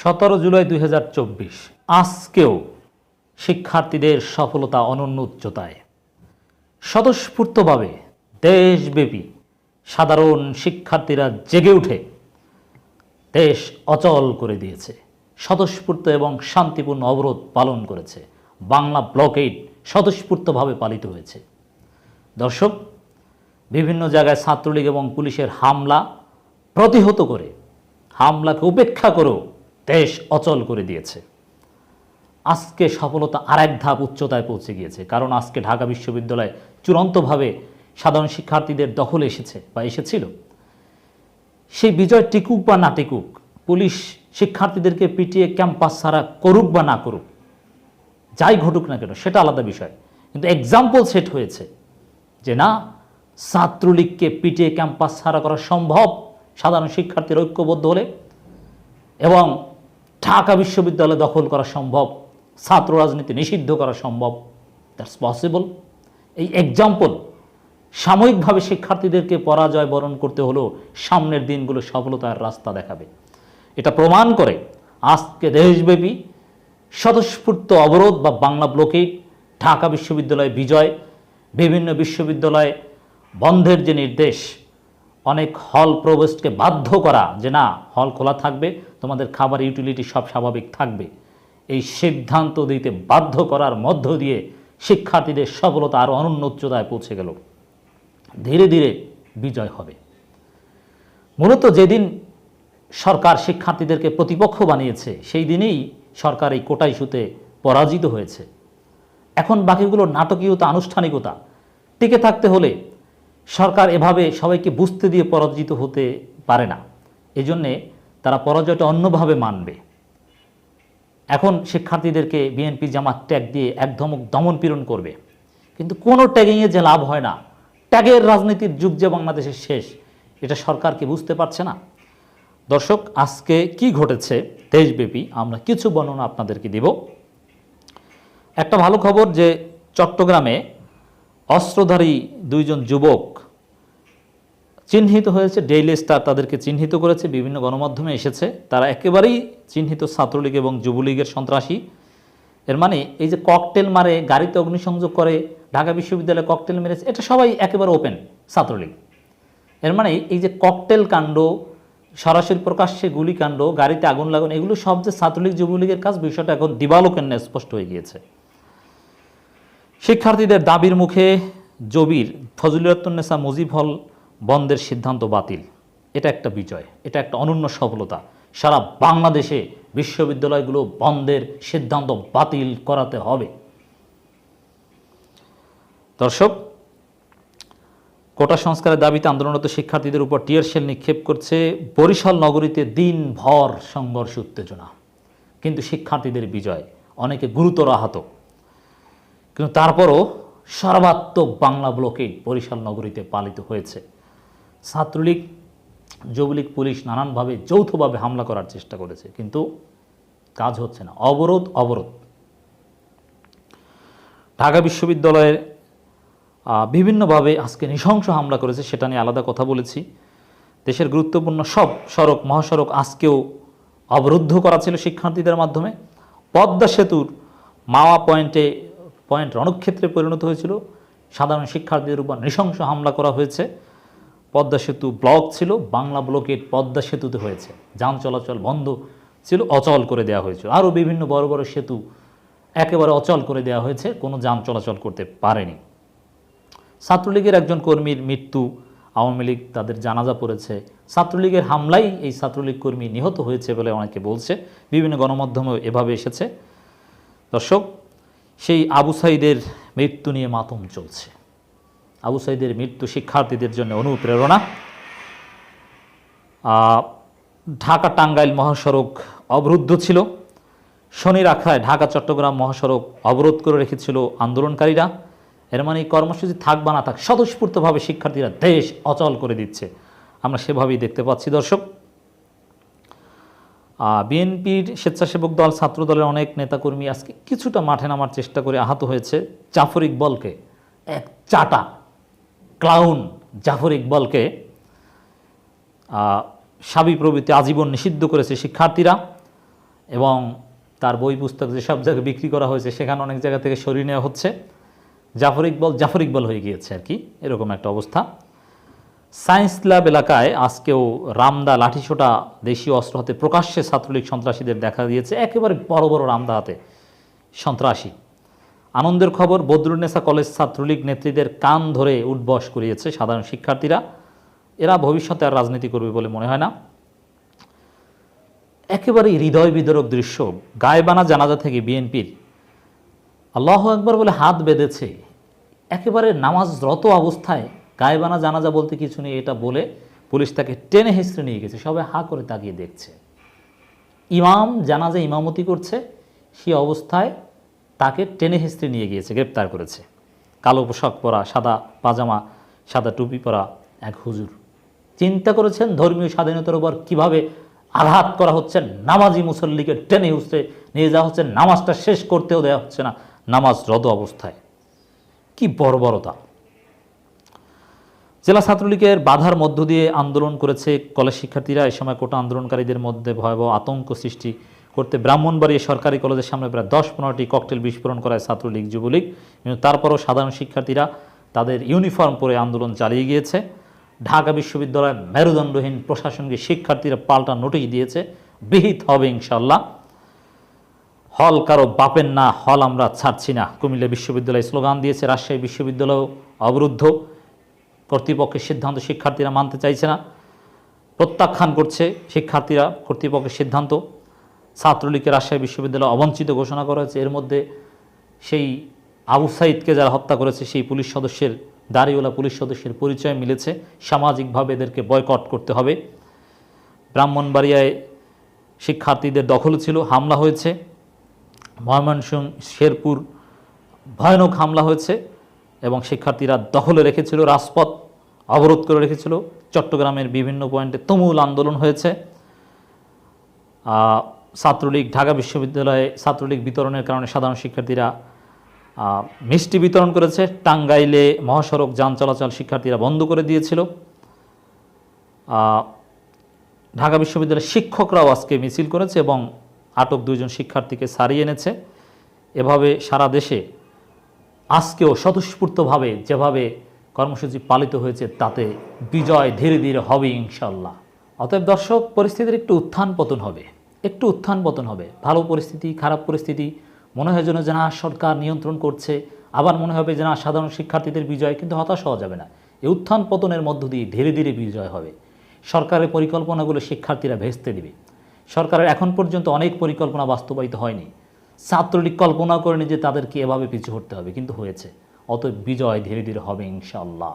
সতেরো জুলাই দু হাজার চব্বিশ। আজকেও শিক্ষার্থীদের সফলতা অনন্য উচ্চতায়। স্বতঃস্ফূর্তভাবে দেশব্যাপী সাধারণ শিক্ষার্থীরা জেগে উঠে দেশ অচল করে দিয়েছে। স্বতঃস্ফূর্ত এবং শান্তিপূর্ণ অবরোধ পালন করেছে। বাংলা ব্লকেড স্বতঃস্ফূর্তভাবে পালিত হয়েছে। দর্শক, বিভিন্ন জায়গায় ছাত্রলীগ এবং পুলিশের হামলা প্রতিহত করে, হামলাকে উপেক্ষা করেও দেশ অচল করে দিয়েছে। আজকে সফলতা আরেক ধাপ উচ্চতায় পৌঁছে গিয়েছে, কারণ আজকে ঢাকা বিশ্ববিদ্যালয় চূড়ান্তভাবে সাধারণ শিক্ষার্থীদের দখলে এসেছে বা এসেছিল। সেই বিজয় টিকুক বা না টিকুক, পুলিশ শিক্ষার্থীদেরকে পিটিয়ে ক্যাম্পাস ছাড়া করুক বা না করুক, যাই ঘটুক না কেন, সেটা আলাদা বিষয়। কিন্তু এক্সাম্পল সেট হয়েছে যে না, ছাত্রলীগকে পিটিয়ে ক্যাম্পাস ছাড়া করা সম্ভব, সাধারণ শিক্ষার্থীর ঐক্যবদ্ধ হলে এবং ঢাকা বিশ্ববিদ্যালয় দখল করা সম্ভব, ছাত্র রাজনীতি নিষিদ্ধ করা সম্ভব দ্যাটস পসিবল এই এক্সাম্পল সাময়িকভাবে শিক্ষার্থীদেরকে পরাজয় বরণ করতে হলেও সামনের দিনগুলো সফলতার রাস্তা দেখাবে। এটা প্রমাণ করে আজকে দেশব্যাপী স্বতঃস্ফূর্ত অবরোধ বা বাংলা ব্লকেট ঢাকা বিশ্ববিদ্যালয় বিজয়, বিভিন্ন বিশ্ববিদ্যালয়ে বন্ধের যে নির্দেশ অনেক হল প্রবেশকে বাধ্য করা যে না, হল খোলা থাকবে, তোমাদের খাবার ইউটিলিটি সব স্বাভাবিক থাকবে। এই সিদ্ধান্ত দিতে বাধ্য করার মধ্য দিয়ে শিক্ষার্থীদের সফলতা আরও অনন্য উচ্চতায় পৌঁছে গেল। ধীরে ধীরে বিজয় হবে। মূলত যেদিন সরকার শিক্ষার্থীদেরকে প্রতিপক্ষ বানিয়েছে, সেই দিনেই সরকার এই কোটা ইস্যুতে পরাজিত হয়েছে। এখন বাকিগুলো নাটকীয়তা, আনুষ্ঠানিকতা, টিকে থাকতে হলে সরকার এভাবে সবাইকে বুঝতে দিয়ে পরাজিত হতে পারে না। এজন্যে তারা পরাজয়টা অন্যভাবে মানবে। এখন শিক্ষার্থীদেরকে বিএনপি জামাত ট্যাগ দিয়ে একধমক দমন পীড়ন করবে। কিন্তু কোনো ট্যাগিংয়ে যে লাভ হয় না। ট্যাগের রাজনীতির যুগ যে বাংলাদেশের শেষ, এটা সরকার কি বুঝতে পারছে না? দর্শক, আজকে কি ঘটেছে দেশব্যাপী আমরা কিছু বর্ণনা আপনাদেরকে দিব। একটা ভালো খবর যে চট্টগ্রামে অস্ত্রধারী দুইজন যুবক চিহ্নিত হয়েছে। ডেইলি স্টার তাদেরকে চিহ্নিত করেছে, বিভিন্ন গণমাধ্যমে এসেছে। তারা একেবারেই চিহ্নিত ছাত্রলীগ এবং যুবলীগের সন্ত্রাসী। এর মানে এই যে ককটেল মারে, গাড়িতে অগ্নিসংযোগ করে, ঢাকা বিশ্ববিদ্যালয়ে ককটেল মেরেছে, এটা সবাই একেবারে ওপেন ছাত্রলীগ। এর মানে এই যে ককটেল কাণ্ড, সরাসরি প্রকাশ্যে গুলিকাণ্ড, গাড়িতে আগুন লাগানো, এগুলো সব যে ছাত্রলীগ, যুবলীগের কাজ, বিষয়টা এখন দিবালোকেন্নে স্পষ্ট হয়ে গিয়েছে। শিক্ষার্থীদের দাবির মুখে জবির ফজলুরত্তনেসা মুজিব হল বন্ধের সিদ্ধান্ত বাতিল। এটা একটা বিজয়, এটা একটা অনন্য সফলতা। সারা বাংলাদেশে বিশ্ববিদ্যালয়গুলো বন্ধের সিদ্ধান্ত বাতিল করাতে হবে। দর্শক, কোটা সংস্কারের দাবিতে আন্দোলনরত শিক্ষার্থীদের উপর টিয়ার শেল নিক্ষেপ করছে বরিশাল নগরীতে দিনভর সংঘর্ষ, উত্তেজনা। কিন্তু শিক্ষার্থীদের বিজয় অনেকে গুরুতর আহত। কিন্তু তারপরও সর্বাত্মক বাংলা ব্লকেই বরিশাল নগরীতে পালিত হয়েছে। ছাত্রলীগ, যুবলীগ, পুলিশ নানানভাবে যৌথভাবে হামলা করার চেষ্টা করেছে, কিন্তু কাজ হচ্ছে না। অবরোধ অবরোধ। ঢাকা বিশ্ববিদ্যালয়ের বিভিন্নভাবে আজকে নৃশংস হামলা করেছে, সেটা নিয়ে আলাদা কথা বলেছি। দেশের গুরুত্বপূর্ণ সব সড়ক, মহাসড়ক আজকেও অবরুদ্ধ করা ছিল শিক্ষার্থীদের মাধ্যমে। পদ্মা সেতুর মাওয়া পয়েন্টে পয়েন্ট রণক্ষেত্রে পরিণত হয়েছিল। সাধারণ শিক্ষার্থীদের উপর নৃশংস হামলা করা হয়েছে। পদ্মা সেতু ব্লক ছিল, বাংলা ব্লকের পদ্মা সেতুতে হয়েছে। যান চলাচল বন্ধ ছিল, অচল করে দেওয়া হয়েছিল আরও বিভিন্ন বড় বড় সেতু একেবারে অচল করে দেওয়া হয়েছে, কোনো যান চলাচল করতে পারেনি। ছাত্রলীগের একজন কর্মীর মৃত্যু, আওয়ামী লীগ তাদের জানাজা পড়েছে। ছাত্রলীগের হামলাই এই ছাত্রলীগ কর্মী নিহত হয়েছে বলে অনেকে বলছে। বিভিন্ন গণমাধ্যমে এভাবে এসেছে। দর্শক সেই আবু সাইদের মৃত্যু নিয়ে মাতম চলছে। আবু সাইদের মৃত্যু শিক্ষার্থীদের জন্য অনুপ্রেরণা। ঢাকা টাঙ্গাইল মহাসড়ক অবরুদ্ধ ছিল। শনি রাখায় ঢাকা, চট্টগ্রাম মহাসড়ক অবরোধ করে রেখেছিল আন্দোলনকারীরা। এর মানে এই কর্মসূচি থাক বা না থাক, স্বতঃস্ফূর্তভাবে শিক্ষার্থীরা দেশ অচল করে দিচ্ছে। আমরা সেভাবেই দেখতে পাচ্ছি দর্শক। বিএনপির স্বেচ্ছাসেবক দল ছাত্র দলের অনেক নেতাকর্মী আজকে কিছুটা মাঠে নামার চেষ্টা করে আহত হয়েছে জাফর ইকবলকে। এক চাটা ক্লাউন জাফর ইকবলকে সাবি প্রভৃতি আজীবন নিষিদ্ধ করেছে শিক্ষার্থীরা এবং তার বই পুস্তক যেসব জায়গায় বিক্রি করা হয়েছে সেখানে অনেক জায়গা থেকে সরিয়ে নেওয়া হচ্ছে। জাফর ইকবল জাফর ইকবল হয়ে গিয়েছে আর কি, এরকম একটা অবস্থা। সায়েন্স ল্যাব এলাকায় আজকেও রামদা লাঠিছোটা দেশীয় অস্ত্র হাতে প্রকাশ্যে ছাত্রলীগ সন্ত্রাসীদের দেখা দিয়েছে, একেবারে বড় বড় রামদা হাতে সন্ত্রাসী। আনন্দের খবর বদরুন্নেসা কলেজ ছাত্রলীগ নেত্রীদের কান ধরে উঠবস করিয়েছে সাধারণ শিক্ষার্থীরা। এরা ভবিষ্যতে আর রাজনীতি করবে বলে মনে হয় না। একেবারেই হৃদয় বিদরক দৃশ্য, গায়েবানা জানাজা থেকে বিএনপির। আল্লাহ একবার বলে হাত বেঁধেছে। একেবারে নামাজরত অবস্থায় গায়েবানা, জানাজা বলতে কিছু নেই, এটা বলে পুলিশ তাকে টেনে হেসড়ে নিয়ে গেছে, সবাই হা করে তাকিয়ে দেখছে। ইমাম জানাজা ইমামতি করছে সে অবস্থায় তাকে টেনে হেসড়ে নিয়ে গিয়েছে, গ্রেপ্তার করেছে। কালো পোশাক পরা, সাদা পাজামা, সাদা টুপি পরা এক হুজুর। চিন্তা করেছেন ধর্মীয় স্বাধীনতার উপর কীভাবে আঘাত করা হচ্ছে? নামাজি মুসল্লিকে টেনে হুসড়ে নিয়ে যাওয়া হচ্ছে, নামাজটা শেষ করতেও দেওয়া হচ্ছে না, নামাজ রদ অবস্থায়। কি বর্বরতা। জেলা ছাত্রলীগের বাধার মধ্য দিয়ে আন্দোলন করেছে কলেজ শিক্ষার্থীরা। এই সময় কোটা আন্দোলনকারীদের মধ্যে ভয়াবহ আতঙ্ক সৃষ্টি করতে ব্রাহ্মণবাড়িয়া সরকারি কলেজের সামনে প্রায় দশ পনেরোটি ককটেল বিস্ফোরণ করায় ছাত্রলীগ, যুবলীগ কিন্তু তারপরও সাধারণ শিক্ষার্থীরা তাদের ইউনিফর্ম পরে আন্দোলন চালিয়ে গিয়েছে। ঢাকা বিশ্ববিদ্যালয়ের মেরুদণ্ডহীন প্রশাসনকে শিক্ষার্থীরা পাল্টা নোটিশ দিয়েছে। বিহিত হবে ইনশাল্লাহ হল কারও বাপের না, হল আমরা ছাড়ছি না। কুমিল্লা বিশ্ববিদ্যালয় স্লোগান দিয়েছে, রাজশাহী বিশ্ববিদ্যালয় অবরুদ্ধ। কর্তৃপক্ষের সিদ্ধান্ত শিক্ষার্থীরা মানতে চাইছে না। প্রত্যাখ্যান করছে শিক্ষার্থীরা কর্তৃপক্ষের সিদ্ধান্ত। ছাত্রলীগকে রাজশাহী বিশ্ববিদ্যালয় অবঞ্চিত ঘোষণা করা হয়েছে। এর মধ্যে সেই আবু সাইদকে যারা হত্যা করেছে, সেই পুলিশ সদস্যের, দাড়িওয়ালা পুলিশ সদস্যের পরিচয় মিলেছে। সামাজিকভাবে এদেরকে বয়কট করতে হবে। ব্রাহ্মণবাড়িয়ায় শিক্ষার্থীদের দখল ছিল, হামলা হয়েছে। ময়মনসিংহ, শেরপুর ভয়ানক হামলা হয়েছে। এবং শিক্ষার্থীরা দখলে রেখেছিল, রাজপথ অবরোধ করে রেখেছিল। চট্টগ্রামের বিভিন্ন পয়েন্টে তুমুল আন্দোলন হয়েছে। ছাত্রলীগ, ঢাকা বিশ্ববিদ্যালয়ে ছাত্রলীগ বিতরণের কারণে সাধারণ শিক্ষার্থীরা মিষ্টি বিতরণ করেছে। টাঙ্গাইলে মহাসড়ক যান চলাচল শিক্ষার্থীরা বন্ধ করে দিয়েছিল। ঢাকা বিশ্ববিদ্যালয়ের শিক্ষকরাও আজকে মিছিল করেছে এবং আটক দুইজন শিক্ষার্থীকে সারিয়ে এনেছে। এভাবে সারা দেশে আজকেও স্বতঃস্ফূর্তভাবে যেভাবে কর্মসূচি পালিত হয়েছে, তাতে বিজয় ধীরে ধীরে হবে ইনশাল্লাহ অতএব দর্শক, পরিস্থিতির একটু উত্থান পতন হবে, একটু উত্থান পতন হবে। ভালো পরিস্থিতি, খারাপ পরিস্থিতি, মনে হয় যেন যে না সরকার নিয়ন্ত্রণ করছে, আবার মনে হবে যে না সাধারণ শিক্ষার্থীদের বিজয়, কিন্তু হতাশ হওয়া যাবে না। এই উত্থান পতনের মধ্য দিয়ে ধীরে ধীরে বিজয় হবে। সরকারের পরিকল্পনাগুলো শিক্ষার্থীরা ভেস্তে দিবে। সরকারের এখন পর্যন্ত অনেক পরিকল্পনা বাস্তবায়িত হয়নি। ছাত্রলীগ কল্পনা করেনি যে তাদেরকে এভাবে পিছু হটতে হবে, কিন্তু হয়েছে। অত বিজয় ধীরে ধীরে হবে ইনশাল্লাহ